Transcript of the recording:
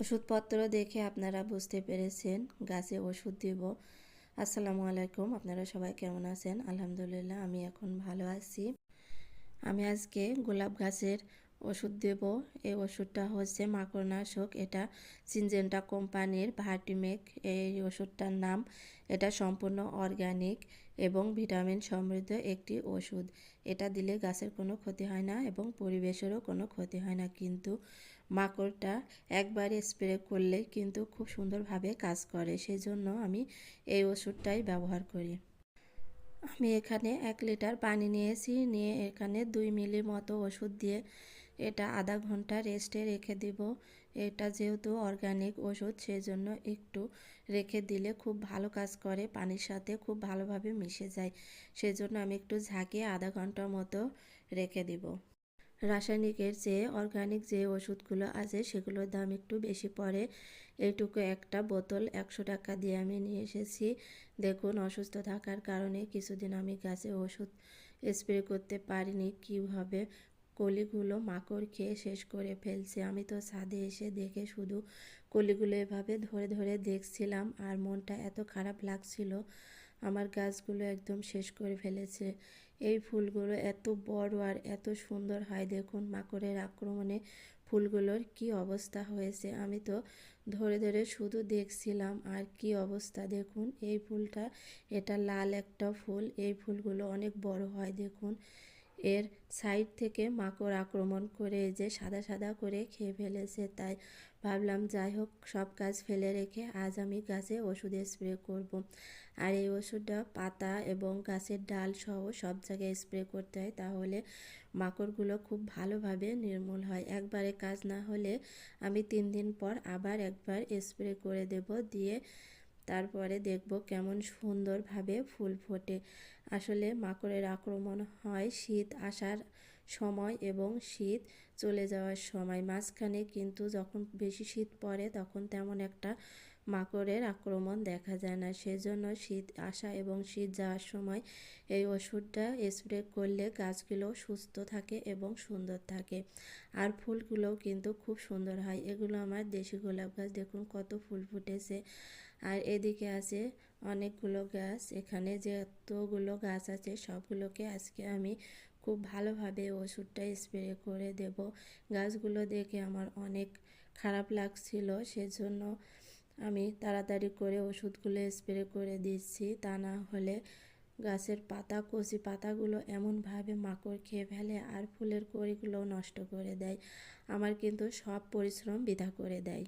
ওষুধপত্র দেখে আপনারা বুঝতে পেরেছেন, গাছে ওষুধ দিব। আসসালামু আলাইকুম, আপনারা সবাই কেমন আছেন? আলহামদুলিল্লাহ, আমি এখন ভালো আছি। আমি আজকে গোলাপ গাছের ওষুধ দেব। এই ওষুধটা হচ্ছে মাকড়নাশক। এটা সিনজেন্টা কোম্পানির ভার্টিমেক। এই ওষুধটার নাম, এটা সম্পূর্ণ অর্গানিক এবং ভিটামিন সমৃদ্ধ একটি ওষুধ। এটা দিলে গাছের কোনো ক্ষতি হয় না এবং পরিবেশেরও কোনো ক্ষতি হয় না। কিন্তু মাকড়টা একবার স্প্রে করলে কিন্তু খুব সুন্দরভাবে কাজ করে। সেই জন্য আমি এই ওষুধটাই ব্যবহার করি। আমি এখানে এক লিটার পানি নিয়েছি। নিয়ে এখানে দুই মিলি মতো ওষুধ দিয়ে এটা আধা ঘণ্টা রেস্টে রেখে দিব। এটা যেহেতু অর্গানিক ওষুধ, সেজন্য একটু রেখে দিলে খুব ভালো কাজ করে, পানির সাথে খুব ভালোভাবে মিশে যায়। সেজন্য আমি একটু ঝাঁকিয়ে আধা ঘণ্টার মতো রেখে দিব। রাসায়নিকের চেয়ে অর্গানিক যে ওষুধগুলো আছে, সেগুলোর দাম একটু বেশি পড়ে। এইটুকু একটা বোতল একশো টাকা দিয়ে আমি নিয়ে এসেছি। দেখুন, অসুস্থ থাকার কারণে কিছুদিন আমি গাছে ওষুধ স্প্রে করতে পারিনি কীভাবে কলিগুলো মাকড় খেয়ে শেষ করে ফেলছে। আমি তো ছাদে এসে দেখে শুধু কলিগুলো এভাবে ধরে ধরে দেখছিলাম আর মনটা এত খারাপ লাগছিল। আমার গাছগুলো একদম শেষ করে ফেলেছে। এই ফুলগুলো এত বড় আর এত সুন্দর হয় দেখুন মাকড়ের আক্রমণে ফুলগুলোর কি অবস্থা হয়েছে। আমি তো ধরে ধরে শুধু দেখছিলাম আর কি অবস্থা দেখুন, এই ফুলটা, এটা লাল একটা ফুল, এই ফুলগুলো অনেক বড় হয় দেখুন। এর সাইড থেকে মাকড় আক্রমণ করে যে সাদা সাদা করে খেয়ে ফেলেছে তাই ভাবলাম, যাই হোক, সব কাজ ফেলে রেখে আজ আমি গাছে ওষুধ স্প্রে করব। আর এই ওষুধটা পাতা এবং গাছের ডাল সহ সব জায়গায় স্প্রে করতে হয়, তাহলে মাকড়গুলো খুব ভালোভাবে নির্মূল হয় একবারে কাজ না হলে আমি তিন দিন পর আবার একবার স্প্রে করে দেব, দিয়ে তারপরে দেখব কেমন সুন্দরভাবে ফুল ফোটে। আসলে মাকড়ের আক্রমণ হয় শীত আসার সময় এবং শীত চলে যাওয়ার সময়। মাঝখানে কিন্তু যখন বেশি শীত পড়ে তখন তেমন একটা মাকড়ের আক্রমণ দেখা যায় না। সেজন্য শীত আসা এবং শীত যাওয়ার সময় এই ওষুধটা স্প্রে করলে গাছগুলো সুস্থ থাকে এবং সুন্দর থাকে। আর ফুলগুলোও কিন্তু খুব সুন্দর হয়। এগুলো আমার দেশি গোলাপ গাছ। দেখুন কত ফুল ফুটেছে। আর এদিকে আছে অনেকগুলো গাছ। এখানে যতগুলো গাছ আছে, সবগুলোকে আজকে আমি খুব ভালোভাবে ওষুধটা স্প্রে করে দেব। গাছগুলো দেখে আমার অনেক খারাপ লাগছিল, সেজন্য আমি তাড়াতাড়ি করে ওষুধগুলো স্প্রে করে দিচ্ছি। তা না হলে গাছের পাতা, কচি পাতাগুলো এমনভাবে মাকড় খেয়ে ফেলে আর ফুলের কড়িগুলোও নষ্ট করে দেয়। আমার কিন্তু সব পরিশ্রম বৃথা করে দেয়।